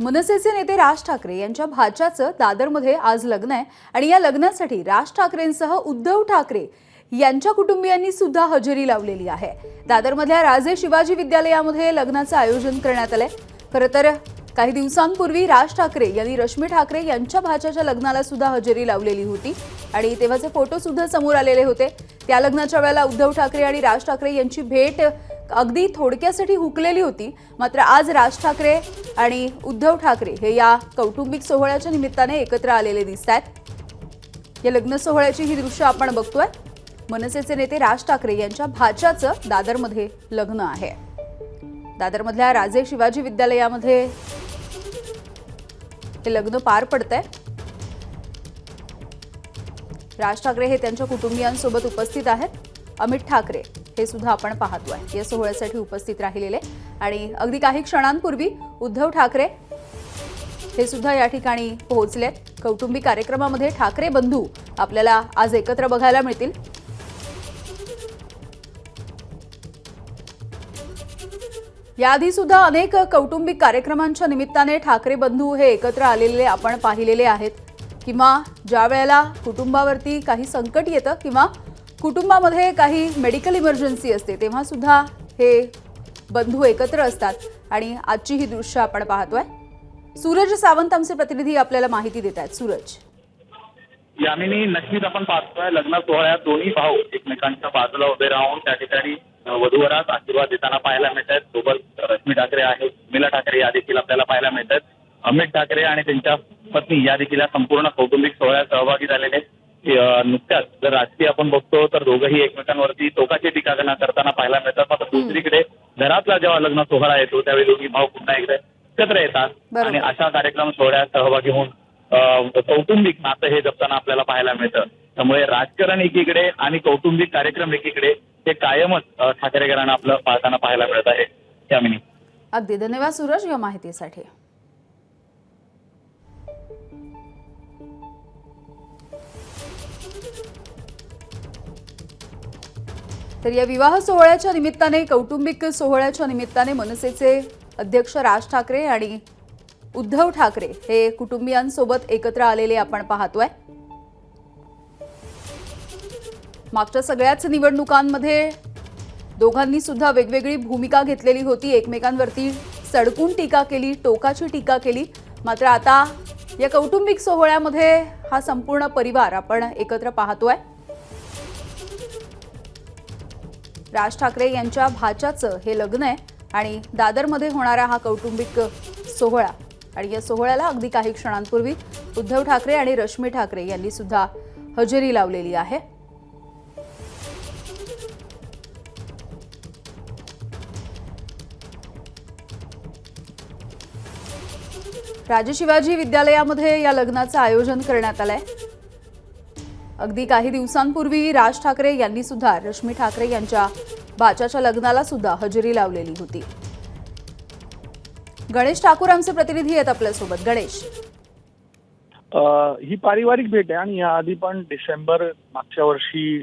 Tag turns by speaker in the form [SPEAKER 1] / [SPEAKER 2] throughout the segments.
[SPEAKER 1] मनसेचे नेते राज ठाकरे यांच्या भाच्याचं दादरमध्ये आज लग्न आहे आणि या लग्नासाठी राज ठाकरेंसह उद्धव ठाकरे यांच्या कुटुंबियांनी सुद्धा हजेरी लावलेली आहे. दादरमधल्या राजे शिवाजी विद्यालयामध्ये लग्नाचं आयोजन करण्यात आलंय. खरं तर काही दिवसांपूर्वी राज ठाकरे यांनी रश्मी ठाकरे यांच्या भाच्याच्या लग्नाला सुद्धा हजेरी लावलेली होती आणि तेव्हाचे फोटो सुद्धा समोर आलेले होते. त्या लग्नाच्या वेळेला उद्धव ठाकरे आणि राज ठाकरे यांची भेट अगदी थोडक्यासाठी हुकलेली होती. मात्र आज राज ठाकरे आणि उद्धव ठाकरे हे या कौटुंबिक सोहळ्याच्या निमित्ताने एकत्र आलेले दिसत आहेत. या लग्न सोहळ्याची ही दृश्य आपण बघतोय. मनसेचे नेते राज ठाकरे यांच्या भाच्याचं दादरमध्ये लग्न आहे. दादरमधल्या राजे शिवाजी विद्यालयामध्ये हे लग्न पार पडतंय. राज ठाकरे हे त्यांच्या कुटुंबियांसोबत उपस्थित आहेत. अमित ठाकरे हे सुद्धा आपण पाहतोय. या सोहळ्यासाठी उपस्थित राहिलेले. आणि अगदी काही क्षणांपूर्वी उद्धव ठाकरे हे सुद्धा या ठिकाणी पोहोचलेत. कौटुंबिक कार्यक्रमामध्ये ठाकरे बंधू आपल्याला आज एकत्र बघायला मिळतील. याआधी सुद्धा अनेक कौटुंबिक कार्यक्रमांच्या निमित्ताने ठाकरे बंधू हे एकत्र आलेले आपण पाहिलेले आहेत. किंवा ज्या वेळेला कुटुंबावरती काही संकट येतं किंवा कुटुंबामध्ये काही मेडिकल इमर्जन्सी असते तेव्हा सुद्धा हे बंधू एकत्र असतात. आणि आजची ही दृश्य आपण पाहतोय. सूरज सावंत आमचे प्रतिनिधी आपल्याला माहिती देत आहेत. सूरज.
[SPEAKER 2] यामिनी नक्कीच आपण पाहतोय लग्न सोहळ्यात दोन्ही भाऊ एकमेकांच्या बाजूला उभे राहून त्या ठिकाणी वधूवरात आशीर्वाद देताना पाहायला मिळत आहेत. सोबत रश्मी ठाकरे आहेत मिला ठाकरे या देखील आपल्याला पाहायला मिळत आहेत. अमित ठाकरे आणि त्यांच्या पत्नी या देखील या संपूर्ण कौटुंबिक सोहळ्यात सहभागी झालेले आहेत. नुकत्याच जर राजकीय आपण बघतो तर दोघंही एकमेकांवरती टोकाची टीका करताना पाहायला मिळतात. मात्र दुसरीकडे घरातला जेव्हा लग्न सोहळा येतो त्यावेळी दोन्ही भाऊ पुन्हा एकदा एकत्र येतात. आणि अशा कार्यक्रम सोहळ्यात सहभागी होऊन कौटुंबिक नातं हे जपताना आपल्याला पाहायला मिळतं. त्यामुळे राजकारण एकीकडे आणि कौटुंबिक कार्यक्रम एकीकडे हे कायमच ठाकरे घराणं आपलं पाहताना पाहायला मिळत आहे. यामिनी.
[SPEAKER 1] अगदी. धन्यवाद सूरज या माहितीसाठी. तर या विवाह सोहळ्याच्या निमित्ताने कौटुंबिक सोहळ्याच्या निमित्ताने मनसेचे अध्यक्ष राज ठाकरे आणि उद्धव ठाकरे हे कुटुंबियांसोबत एकत्र आलेले आपण पाहतोय. मागच्या सगळ्याच निवडणुकांमध्ये दोघांनी सुद्धा वेगवेगळी भूमिका घेतलेली होती. एकमेकांवरती सडकून टीका केली टोकाची टीका केली. मात्र आता या कौटुंबिक सोहळ्यामध्ये हा संपूर्ण परिवार आपण एकत्र पाहतोय. राज ठाकरे यांच्या भाच्याचं हे लग्न आहे आणि दादरमध्ये होणारा हा कौटुंबिक सोहळा. आणि या सोहळ्याला अगदी काही क्षणांपूर्वी उद्धव ठाकरे आणि रश्मी ठाकरे यांनी सुद्धा हजेरी लावलेली आहे. राजे शिवाजी विद्यालयामध्ये या लग्नाचं आयोजन करण्यात आलंय. अगदी काही दिवसांपूर्वी राज ठाकरे यांनी सुद्धा रश्मी ठाकरे यांच्या बाचाच्या लग्नाला सुद्धा हजेरी लावलेली होती. गणेश ठाकूर आमचे प्रतिनिधी आहेत आपल्यासोबत. गणेश.
[SPEAKER 3] ही पारिवारिक भेट आहे आणि याआधी पण डिसेंबर मागच्या वर्षी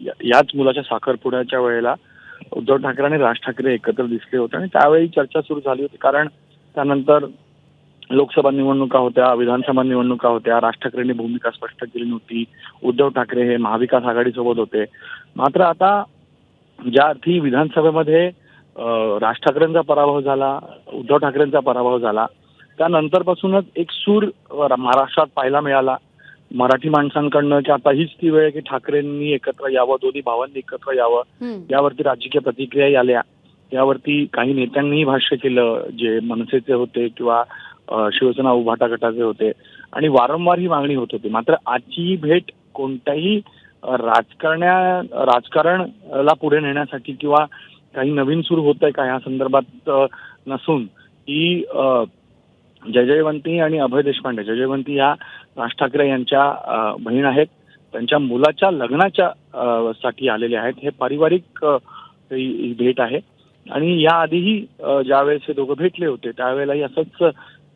[SPEAKER 3] याच मुलाच्या साखरपुड्याच्या वेळेला उद्धव ठाकरे आणि राज ठाकरे एकत्र दिसले होते आणि त्यावेळी चर्चा सुरू झाली होती. कारण त्यानंतर लोकसभा निवडणुका होत्या विधानसभा निवडणुका होत्या राज ठाकरेंनी भूमिका स्पष्ट केली नव्हती उद्धव ठाकरे हे महाविकास आघाडीसोबत होते. मात्र आता ज्या अर्थी विधानसभेमध्ये राज ठाकरेंचा पराभव झाला उद्धव ठाकरेंचा पराभव झाला त्यानंतरपासूनच एक सूर महाराष्ट्रात पाहायला मिळाला. मराठी माणसांकडनं की आता हीच ती वेळ की ठाकरेंनी एकत्र यावं दोन्ही भावांनी एकत्र यावं. यावरती राजकीय प्रतिक्रियाही आल्या. यावरती काही नेत्यांनीही भाष्य केलं जे मनसेचे होते किंवा शिवसेना उभाटा गटाचे होते. आणि वारंवार ही मागणी होत होती. मात्र आजची ही भेट कोणत्याही राजकारण्या राजकारणला पुढे नेण्यासाठी किंवा काही नवीन सुरू होत आहे का या संदर्भात नसून ही जय जयवंती आणि अभय देशपांडे. जय जयवंती या राज ठाकरे यांच्या बहीण आहेत. त्यांच्या मुलाच्या लग्नाच्या साठी आलेले आहेत. हे पारिवारिक भेट आहे. आणि याआधीही ज्यावेळेस हे दोघं भेटले होते त्यावेळेलाही असंच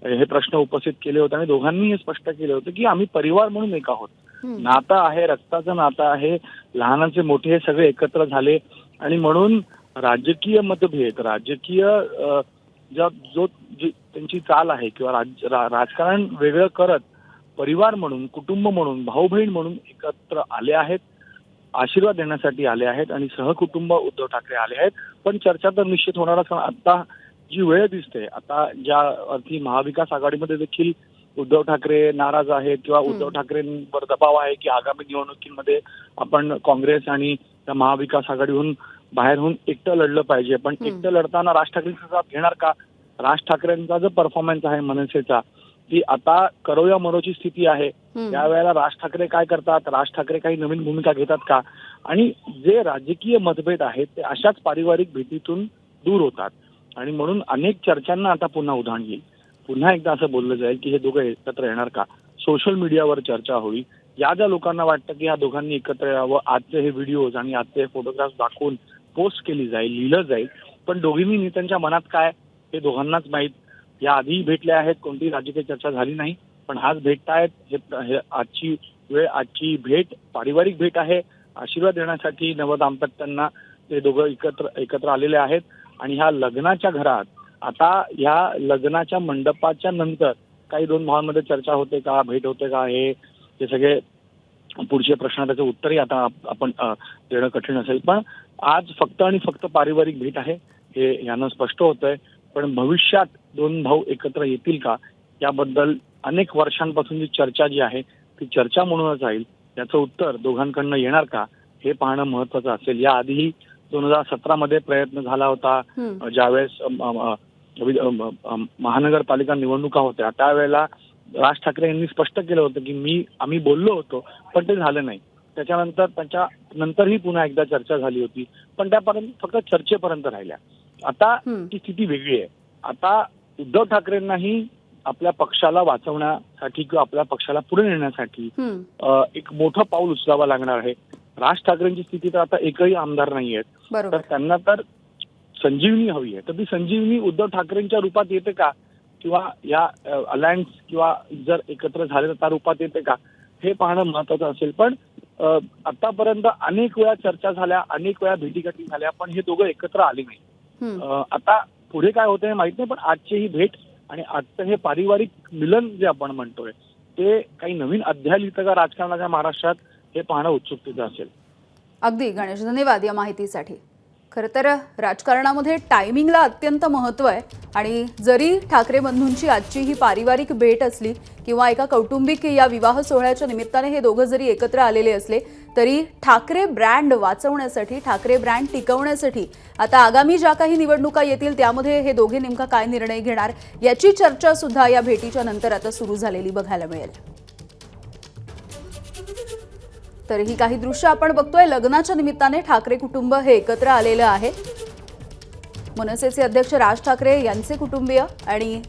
[SPEAKER 3] हे प्रश्न उपस्थित केले होते आणि दोघांनी हे स्पष्ट केले होते की आम्ही परिवार म्हणून एक आहोत. नातं आहे रक्ताचं नातं आहे लहानाचे मोठे हे सगळे एकत्र झाले आणि म्हणून राजकीय मतभेद राजकीय जो त्यांची चाल आहे किंवा राज राजकारण वेगळं करत परिवार म्हणून कुटुंब म्हणून भाऊ बहीण म्हणून एकत्र आले आहेत आशीर्वाद देण्यासाठी आले आहेत आणि सहकुटुंब उद्धव ठाकरे आले आहेत पण चर्चा तर निश्चित होणारच आता जी वेळ दिसते आता ज्या अर्थी महाविकास आघाडीमध्ये देखील उद्धव ठाकरे नाराज आहेत किंवा. उद्धव ठाकरेंवर दबाव आहे की आगामी निवडणुकीमध्ये आपण काँग्रेस आणि त्या महाविकास आघाडीहून बाहेर होऊन एकटं लढलं पाहिजे पण. एकटं लढताना राज ठाकरेंचा साथ घेणार का राज ठाकरेंचा जो परफॉर्मन्स आहे मनसेचा ती आता करोया मरोची स्थिती आहे. त्यावेळेला राज ठाकरे काय करतात राज ठाकरे काही नवीन भूमिका घेतात का आणि जे राजकीय मतभेद आहेत ते अशाच पारिवारिक भीतीतून दूर होतात आणि म्हणून अनेक चर्चांना आता पुन्हा उधाण येईल. पुन्हा एकदा असं बोललं जाईल की हे दोघं एकत्र येणार का? सोशल मीडियावर चर्चा होईल. या ज्या लोकांना वाटतं की ह्या दोघांनी एकत्र यावं आजचे हे व्हिडिओज आणि आजचे हे फोटोग्राफ्स दाखवून पोस्ट केली जाईल लिहिलं जाईल. पण दोघींनी नेत्यांच्या मनात काय हे दोघांनाच माहीत? या आधीही भेटल्या आहेत कोणतीही राजकीय चर्चा झाली नाही. पण आज भेटतायत हे आजची वेळ आजची भेट पारिवारिक भेट आहे. आशीर्वाद देण्यासाठी नवदाम्पत्यांना ते दोघं एकत्र एकत्र आलेले आहेत. आणि ह्या लग्नाच्या घरात आता ह्या लग्नाच्या मंडपाच्या नंतर काही दोन भावांमध्ये चर्चा होते का भेट होते का हे ते सगळे पुढचे प्रश्न त्याचं उत्तरही आता आपण देणं कठीण असेल. पण आज फक्त आणि फक्त पारिवारिक भेट आहे हे यानं स्पष्ट होतंय. पण भविष्यात दोन भाऊ एकत्र येतील का याबद्दल अनेक वर्षांपासून जी चर्चा जी आहे ती चर्चा म्हणूनच राहील. याचं उत्तर दोघांकडनं येणार का हे पाहणं महत्वाचं असेल. याआधीही दोन हजार सतरामध्ये प्रयत्न झाला होता. ज्यावेळेस महानगरपालिका निवडणुका होत्या त्यावेळेला राज ठाकरे यांनी स्पष्ट केलं होतं की मी आम्ही बोललो होतो पण ते झालं नाही. त्याच्यानंतर त्याच्या नंतरही पुन्हा एकदा चर्चा झाली होती पण त्यापर्यंत फक्त चर्चेपर्यंत राहिल्या. आता. ती स्थिती वेगळी आहे. आता उद्धव ठाकरेंनाही आपल्या पक्षाला वाचवण्यासाठी किंवा आपल्या पक्षाला पुढे नेण्यासाठी एक मोठं पाऊल उचलावं लागणार आहे. राज ठाकरेंची स्थिती तर आता एकही आमदार नाही आहेत तर त्यांना तर संजीवनी हवी आहे. तर ती संजीवनी उद्धव ठाकरेंच्या रूपात येते का? किंवा या अलायन्स किंवा जर एकत्र झाले तर त्या रूपात येते का? हे पाहणं महत्वाचं असेल. पण आतापर्यंत अनेक वेळा चर्चा झाल्या अनेक वेळा भेटीगाठी झाल्या पण हे दोघं एकत्र आले नाही आता पुढे काय होतं हे माहीत नाही पण आजची ही भेट आणि आजचं हे पारिवारिक मिलन जे आपण म्हणतोय ते काही नवीन अध्याय लिहितं का राजकारणाच्या महाराष्ट्रात? हे पाहणं उत्सुकतेचं असेल.
[SPEAKER 1] अगदी गणेश धन्यवाद या माहितीसाठी. खरं तर राजकारणामध्ये टायमिंगला अत्यंत महत्त्व आहे आणि जरी ठाकरे बंधूंची आजची ही पारिवारिक भेट असली किंवा एका कौटुंबिक या विवाह सोहळ्याच्या निमित्ताने हे दोघं जरी एकत्र आलेले असले तरी ठाकरे ब्रँड वाचवण्यासाठी ठाकरे ब्रँड टिकवण्यासाठी आता आगामी ज्या काही निवडणुका येतील त्यामध्ये हे दोघे नेमका काय निर्णय घेणार याची चर्चा सुद्धा या भेटीच्या नंतर आता सुरू झालेली बघायला मिळेल. तर ही काही दृश्य आपण बघतोय. लग्नाच्या निमित्ताने ठाकरे कुटुंब हे एकत्र आलेलं आहे. मनसेचे अध्यक्ष राज ठाकरे यांचे कुटुंबीय आणि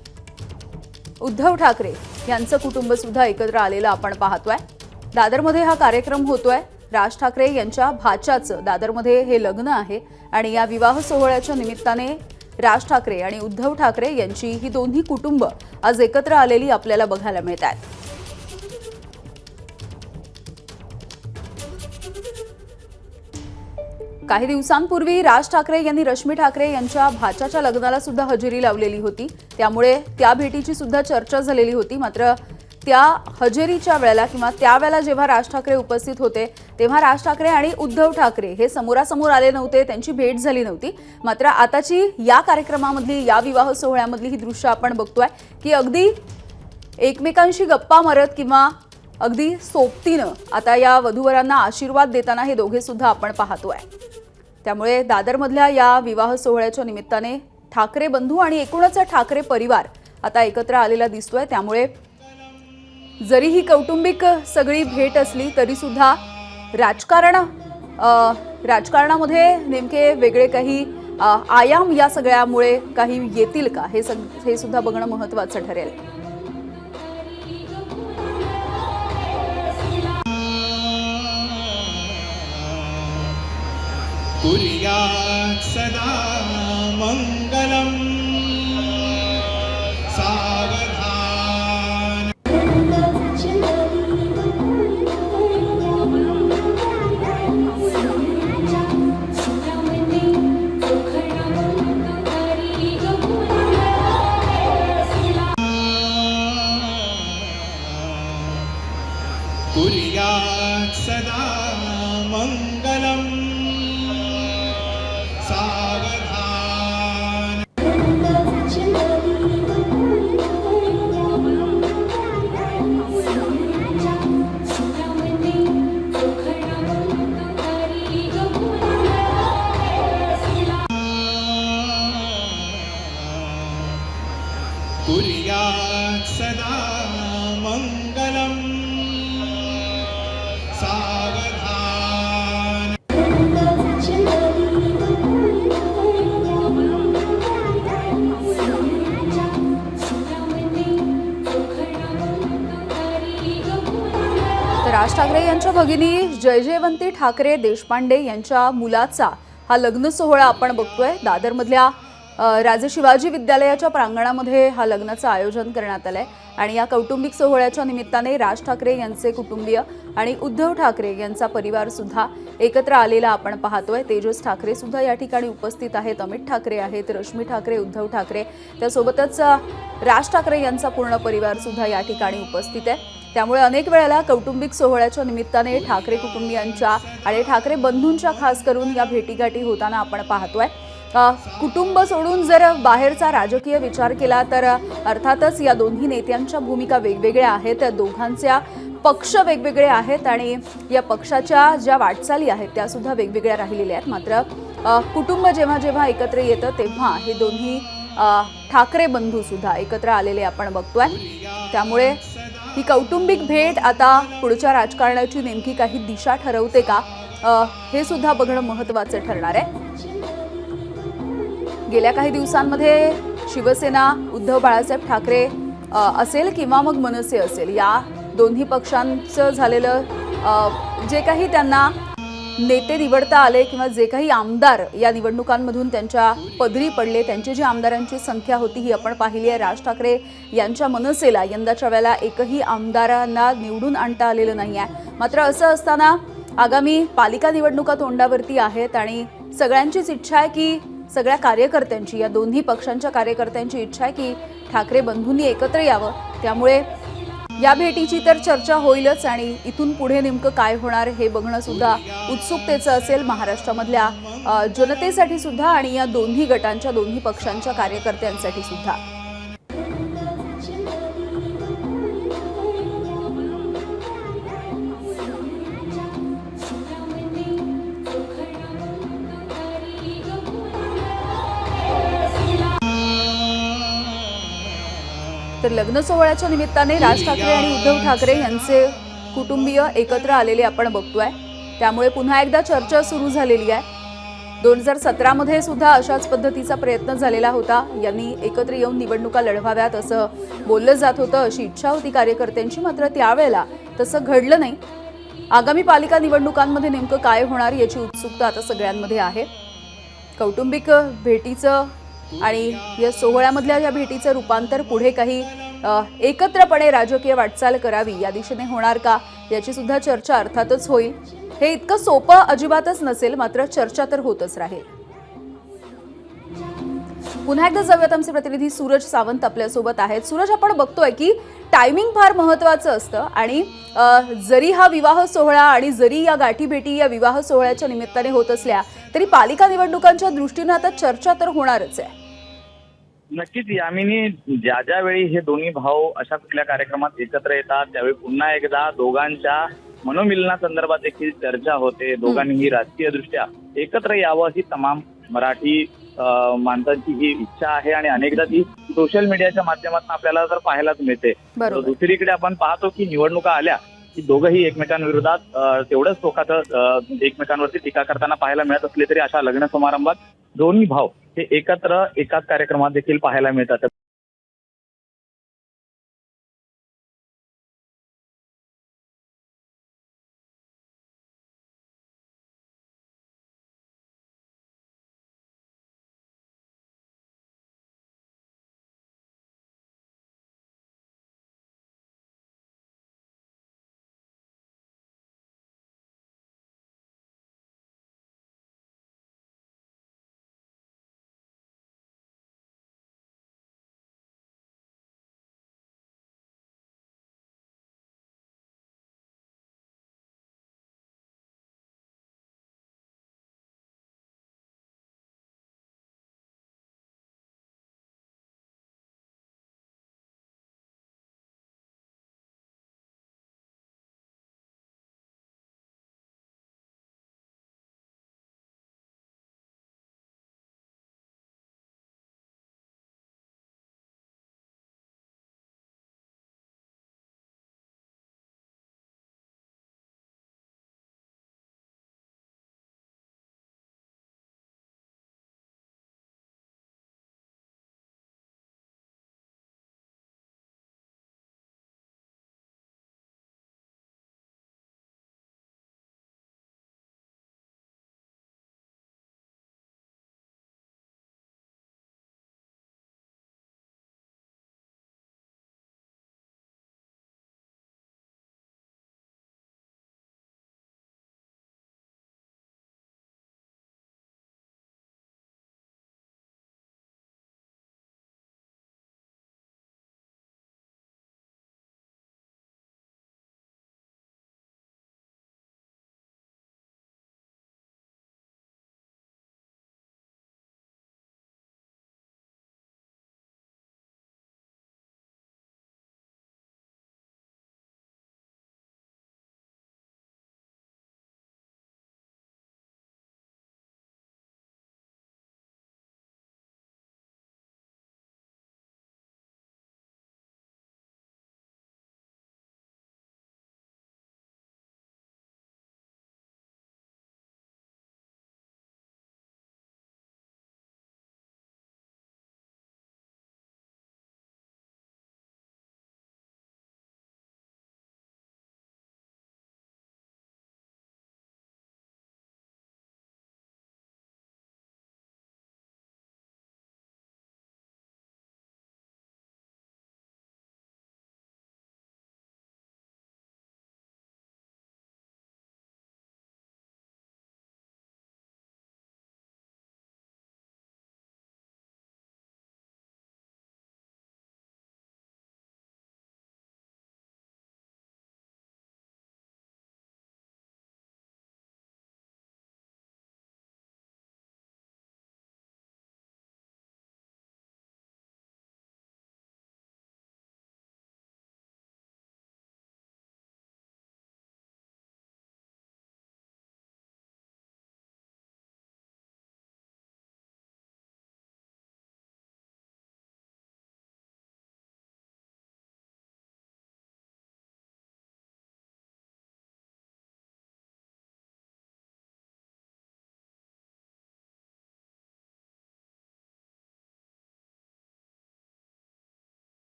[SPEAKER 1] उद्धव ठाकरे यांचं कुटुंब सुद्धा एकत्र आलेलं आपण पाहतोय. दादरमध्ये हा कार्यक्रम होतोय. राज ठाकरे यांच्या भाच्याचं दादरमध्ये हे लग्न आहे आणि या विवाह सोहळ्याच्या निमित्ताने राज ठाकरे आणि उद्धव ठाकरे यांची ही दोन्ही कुटुंब आज एकत्र आलेली आपल्याला बघायला मिळत आहेत काही दिवसांपूर्वी राज ठाकरे यांनी रश्मी ठाकरे यांच्या भाच्याच्या लग्नाला सुद्धा हजेरी लावलेली होती. त्यामुळे त्या भेटीची सुद्धा चर्चा झालेली होती. मात्र त्या हजेरीच्या वेळेला किंवा त्यावेळेला जेव्हा राज ठाकरे उपस्थित होते तेव्हा राज ठाकरे आणि उद्धव ठाकरे हे समोरासमोर आले नव्हते त्यांची भेट झाली नव्हती. मात्र आताची या कार्यक्रमामधली या विवाह सोहळ्यामधली ही दृश्य आपण बघतोय की अगदी एकमेकांशी गप्पा मारत किंवा अगदी सोबतीनं आता या वधूवरांना आशीर्वाद देताना हे दोघे सुद्धा आपण पाहतोय. त्यामुळे दादरमधल्या या विवाह सोहळ्याच्या निमित्ताने ठाकरे बंधू आणि एकूणच ठाकरे परिवार आता एकत्र आलेला दिसतोय. त्यामुळे जरी ही कौटुंबिक सगळी भेट असली तरी सुद्धा राजकारण राजकारणामध्ये नेमके वेगळे काही आयाम या सगळ्यामुळे काही येतील का? हे सग हे सुद्धा बघणं महत्त्वाचं ठरेल.
[SPEAKER 4] कुर्यात् सदा मङ्गलम्।
[SPEAKER 1] भगिनी जय जयवंती ठाकरे देशपांडे यांच्या मुलाचा हा लग्न सोहळा आपण बघतोय दादरमधल्या राजे शिवाजी विद्यालयाच्या प्रांगणामध्ये हा लग्नाचं आयोजन करण्यात आलंय. आणि या कौटुंबिक सोहळ्याच्या निमित्ताने राज ठाकरे यांचे कुटुंबीय आणि उद्धव ठाकरे यांचा परिवार सुद्धा एकत्र आलेला आपण पाहतोय. तेजस ठाकरे सुद्धा या ठिकाणी उपस्थित आहेत. अमित ठाकरे आहेत रश्मी ठाकरे उद्धव ठाकरे. त्यासोबतच राज ठाकरे यांचा पूर्ण परिवार सुद्धा या ठिकाणी उपस्थित आहे. त्यामुळे अनेक वेळेला कौटुंबिक सोहळ्याच्या निमित्ताने ठाकरे कुटुंबियांच्या आणि ठाकरे बंधूंच्या खास करून या भेटीगाठी होताना आपण पाहतोय. कुटुंब सोडून जर बाहेरचा राजकीय विचार केला तर अर्थातच या दोन्ही नेत्यांच्या भूमिका वेगवेगळ्या आहेत. दोघांच्या पक्ष वेगवेगळे आहेत आणि या पक्षाच्या ज्या वाटचाली आहेत त्या सुद्धा वेगवेगळ्या राहिलेल्या आहेत. मात्र कुटुंब जेव्हा जेव्हा एकत्र येतं तेव्हा हे दोन्ही ठाकरे बंधू सुद्धा एकत्र आलेले आपण बघतोय. त्यामुळे ही कौटुंबिक भेट आता पुढच्या राजकारणाची नेमकी काही दिशा ठरवते का? हे सुद्धा बघणं महत्त्वाचं ठरणार आहे. गेल्या काही दिवसांमध्ये शिवसेना उद्धव बाळासाहेब ठाकरे असेल किंवा मग मनसे असेल या दोन्ही पक्षांचं झालेलं जे काही त्यांना नेते निवडता आले किंवा जे काही आमदार या निवडणुकांमधून त्यांच्या पदरी पडले त्यांची जी आमदारांची संख्या होती ही आपण पाहिली आहे. राज ठाकरे यांच्या मनसेला यंदाच्या वेळेला एकही आमदारांना निवडून आणता आलेलं नाही आहे मात्र असं असताना आगामी पालिका निवडणुका तोंडावरती आहेत आणि सगळ्यांचीच इच्छा आहे की सगळ्या कार्यकर्त्यांची या दोन्ही पक्षांच्या कार्यकर्त्यांची इच्छा आहे की ठाकरे बंधूंनी एकत्र यावं. त्यामुळे या भेटीची तर चर्चा होईलच आणि इथून पुढे नेमकं काय होणार हे बघणं सुद्धा उत्सुकतेचं असेल महाराष्ट्रामधल्या जनतेसाठी सुद्धा आणि या दोन्ही गटांच्या दोन्ही पक्षांच्या कार्यकर्त्यांसाठी सुद्धा. तर लग्न सोहळ्याच्या निमित्ताने राज ठाकरे आणि उद्धव ठाकरे यांचे कुटुंबीय एकत्र आलेले आपण बघतोय. त्यामुळे पुन्हा एकदा चर्चा सुरू झालेली आहे. दोन हजार सतरामध्ये सुद्धा अशाच पद्धतीचा प्रयत्न झालेला होता. यांनी एकत्र येऊन निवडणुका लढवाव्यात असं बोललं जात होतं अशी इच्छा होती कार्यकर्त्यांची. मात्र त्यावेळेला तसं घडलं नाही. आगामी पालिका निवडणुकांमध्ये नेमकं काय होणार याची उत्सुकता आता सगळ्यांमध्ये आहे. कौटुंबिक भेटीचं आणि या सोहळ्यामधल्या या भेटीचं रूपांतर पुढे काही एकत्रपणे राजकीय वाटचाल करावी या दिशेने होणार का याची सुद्धा चर्चा अर्थातच होईल. हे इतकं सोपं अजिबातच नसेल मात्र चर्चा तर होतच राहील. पुन्हा एकदा जाऊयात आमचे प्रतिनिधी सूरज सावंत आपल्यासोबत आहेत. सूरज आपण बघतोय की टायमिंग फार महत्वाचं असतं. आणि जरी हा विवाह सोहळा आणि जरी या गाठीभेटी या विवाह सोहळ्याच्या निमित्ताने होत असल्या तरी पालिका निवडणुकांच्या दृष्टीनं आता चर्चा तर होणारच आहे.
[SPEAKER 2] नक्कीच यामिनी ज्या ज्या वेळी हे दोन्ही भाऊ अशा कुठल्या कार्यक्रमात एकत्र येतात त्यावेळी पुन्हा एकदा दोघांच्या मनोमिलनासंदर्भात देखील चर्चा होते. दोघांनीही राजकीय दृष्ट्या एकत्र यावं ही तमाम मराठी माणसांची ही इच्छा आहे आणि अनेकदा ती सोशल मीडियाच्या माध्यमातून आपल्याला तर पाहायलाच मिळते. दुसरीकडे आपण पाहतो की निवडणुका आल्या की दोघंही एकमेकांविरोधात तेवढंच टोकाचं एकमेकांवरती टीका करताना पाहायला मिळत असले तरी अशा लग्न समारंभात दोन्ही भाव हे एकत्र एकाच कार्यक्रमात देखील पाहायला मिळतात